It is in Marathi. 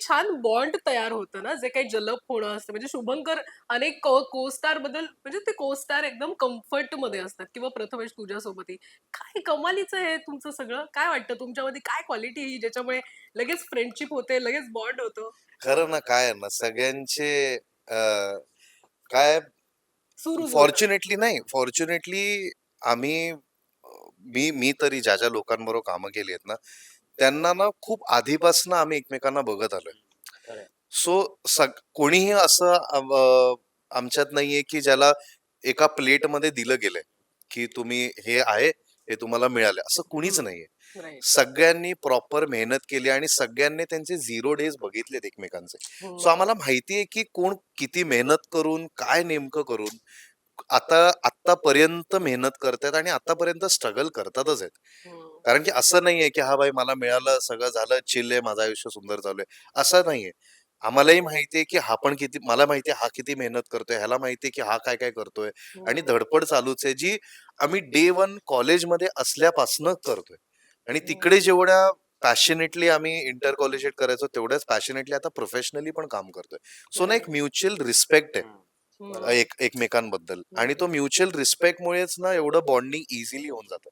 छान बॉन्ड तयार होतं ना जे काही जलप होणं असतं. म्हणजे शुभंकर अनेक को स्टारबद्दल म्हणजे ते को स्टार एकदम कम्फर्टमध्ये असतात किंवा प्रथमेश तुझ्यासोबतही काय कमालीचं आहे तुमचं सगळं? काय वाटतं तुमच्यामध्ये? काय क्वालिटी ही ज्याच्यामुळे लगेच फ्रेंडशिप होते लगेच बॉन्ड होतो? खरं ना काय ना सगळ्यांचे काय फॉर्च्युनेटली नाही फॉर्च्युनेटली आम्ही मी मी तरी ज्या ज्या लोकांबरोबर कामं केली आहेत ना त्यांना ना खूप आधीपासून आम्ही एकमेकांना बघत आलोय. सो सग कोणीही असं आमच्यात नाहीये की ज्याला एका प्लेटमध्ये दिलं गेलंय की तुम्ही हे आहे हे तुम्हाला मिळालं असं कुणीच. नाहीये. सगळ्यांनी प्रॉपर मेहनत केली आणि सगळ्यांनी त्यांचे झिरो डेज बघितलेत एकमेकांचे हम्म. सो आम्हाला माहितीये की कोण किती मेहनत करून काय नेमकं करून आता आतापर्यंत मेहनत करतायत आणि आतापर्यंत स्ट्रगल करतातच आहेत हम्म. कारण की असं नाहीये की हा बाई मला मिळालं सगळं झालं चिल आहे माझं आयुष्य सुंदर चालू आहे. असं नाहीये. आम्हालाही माहितीये की हा पण किती मला माहितीये हा किती मेहनत करतोय ह्याला माहितीये की हा काय काय करतोय आणि हम्म. धडपड चालूच आहे जी आम्ही डे वन कॉलेजमध्ये असल्यापासून करतोय. आणि तिकडे जेवढ्या पॅशनेटली आम्ही इंटर कॉलेजेट करायचो तेवढ्याच पॅशनेटली आता प्रोफेशनली पण काम करतोय. सो ना एक म्युच्युअल रिस्पेक्ट आहे. हम्म. एक एकमेकांबद्दल. आणि तो म्युच्युअल रिस्पेक्ट मुळेच ना एवढं बॉन्डिंग इझिली होऊन जातं.